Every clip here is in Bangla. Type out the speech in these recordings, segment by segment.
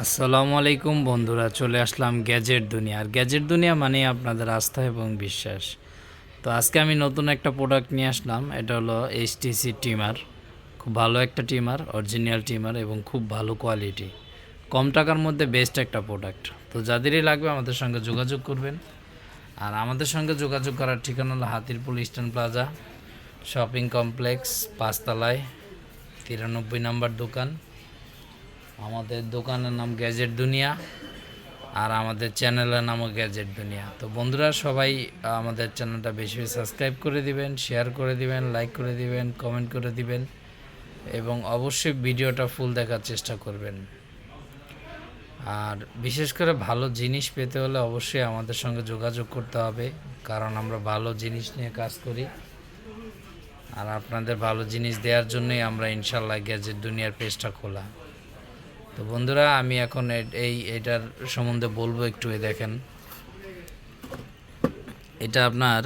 আসসালামু আলাইকুম বন্ধুরা, চলে আসলাম গ্যাজেট দুনিয়া। আর গ্যাজেট দুনিয়া মানে আপনাদের আস্থা এবং বিশ্বাস। তো আজকে আমি নতুন একটা প্রোডাক্ট নিয়ে আসলাম, এটা হলো এইচটিসি টিমার খুব ভালো একটা টিমার অরিজিনাল টিমার এবং খুব ভালো কোয়ালিটি কম টাকার মধ্যে বেস্ট একটা প্রোডাক্ট তো যাদেরই লাগবে আমাদের সঙ্গে যোগাযোগ করবেন। আর আমাদের সঙ্গে যোগাযোগ করার ঠিকানা হলো Hatirpool eastern plaza shopping complex পাঁচতলায়, তিরানব্বই নম্বর দোকান। আমাদের দোকানের নাম গ্যাজেট দুনিয়া আর আমাদের চ্যানেলের নামও গ্যাজেট দুনিয়া। তো বন্ধুরা, সবাই আমাদের চ্যানেলটা বেশি বেশি সাবস্ক্রাইব করে দিবেন, শেয়ার করে দিবেন, লাইক করে দিবেন, কমেন্ট করে দিবেন এবং অবশ্যই ভিডিওটা ফুল দেখার চেষ্টা করবেন। আর বিশেষ করে ভালো জিনিস পেতে হলে অবশ্যই আমাদের সঙ্গে যোগাযোগ করতে হবে, কারণ আমরা ভালো জিনিস নিয়ে কাজ করি। আর আপনাদের ভালো জিনিস দেওয়ার জন্যই আমরা ইনশাল্লাহ গ্যাজেট দুনিয়ার পেজটা খোলা। তো বন্ধুরা, আমি এখন এই এটার সম্বন্ধে বলব একটু দেখেন। এটা আপনার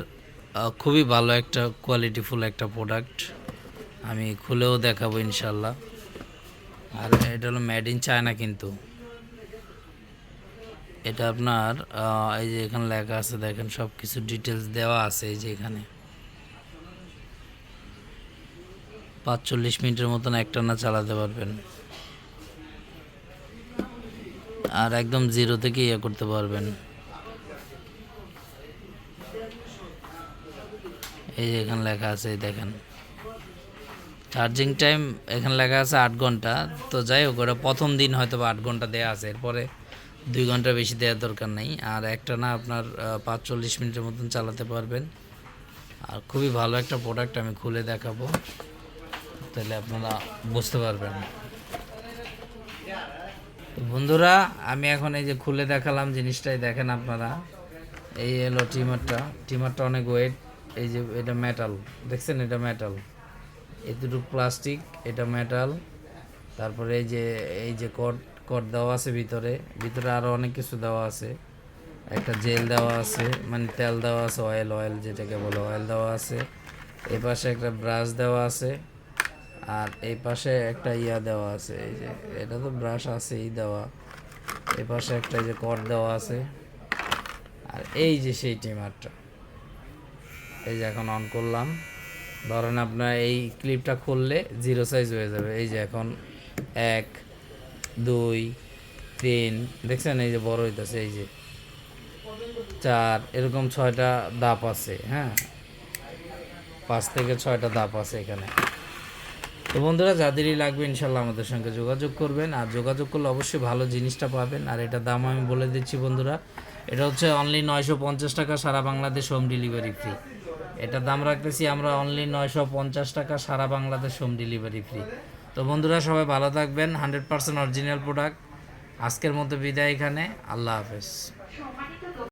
খুবই ভালো একটা কোয়ালিটিফুল একটা প্রোডাক্ট আমি খুলেও দেখাবো ইনশাল্লাহ। আর এটা হলো মেড ইন চায়না কিন্তু। এটা আপনার এই যে এখানে লেখা আছে, দেখেন সব কিছু ডিটেলস দেওয়া আছে এই যে এখানে। পাঁচচল্লিশ মিনিটের মতন একটানা চালাতে পারবেন। আর একদম জিরো থেকে ইয়ে করতে পারবেন। এই যে এখানে লেখা আছে দেখেন। চার্জিং টাইম এখানে লেখা আছে আট ঘণ্টা। তো যাই হোক, ওটা প্রথম দিন হয়তো বা আট ঘণ্টা দেওয়া আছে। এরপরে দুই ঘণ্টা বেশি দেওয়ার দরকার নেই। আর একটা না আপনার পাঁচ চল্লিশ মিনিটের মতন চালাতে পারবেন। আর খুবই ভালো একটা প্রোডাক্ট আমি খুলে দেখাবো। তাহলে আপনারা বুঝতে পারবেন। বন্ধুরা, আমি এখন এই যে খুলে দেখালাম জিনিসটাই, দেখেন আপনারা। এই এলো টিমারটা। টিমারটা অনেক ওয়েট এই যে এটা মেটাল দেখছেন এটা মেটাল এতটুকু প্লাস্টিক এটা মেটাল তারপরে এই যে এই যে কট কট দেওয়া আছে ভিতরে। ভিতরে আরও অনেক কিছু দেওয়া আছে। একটা জেল দেওয়া আছে মানে তেল দেওয়া আছে অয়েল অয়েল যেটাকে বলে অয়েল দেওয়া আছে। এই পাশে একটা ব্রাশ দেওয়া আছে। আর এই পাশে একটা ইয়া দেওয়া আছে, এই যে, এটা তো ব্রাশ আছেই দেওয়া। এই পাশে একটা যে কর দেওয়া আছে। আর এই যে সেই টিমারটা এই যে এখন অন করলাম। ধরেন আপনার এই ক্লিপটা খুললে জিরো সাইজ হয়ে যাবে। এই যে এখন এক, দুই, তিন, দেখছেন? এই যে বড় হইতেছে, এই যে চার, এরকম ছয়টা দাপ আছে হ্যাঁ? পাঁচ থেকে ছয়টা দাপ আছে এখানে। তো বন্ধুরা, যাদেরই লাগবে ইনশাল্লাহ আমাদের সঙ্গে যোগাযোগ করবেন। আর যোগাযোগ করলে অবশ্যই ভালো জিনিসটা পাবেন। আর এটা দাম আমি বলে দিচ্ছি বন্ধুরা, এটা হচ্ছে অনলি নয়শো পঞ্চাশ টাকা, সারা বাংলাদেশ হোম ডেলিভারি ফ্রি এটা দাম রাখতেছি আমরা অনলি নয়শো পঞ্চাশ টাকা, সারা বাংলাদেশ হোম ডেলিভারি ফ্রি তো বন্ধুরা, সবাই ভালো থাকবেন। হান্ড্রেড পার্সেন্ট অরিজিনাল প্রোডাক্ট আজকের মতো বিদায় এখানে। আল্লাহ হাফেজ।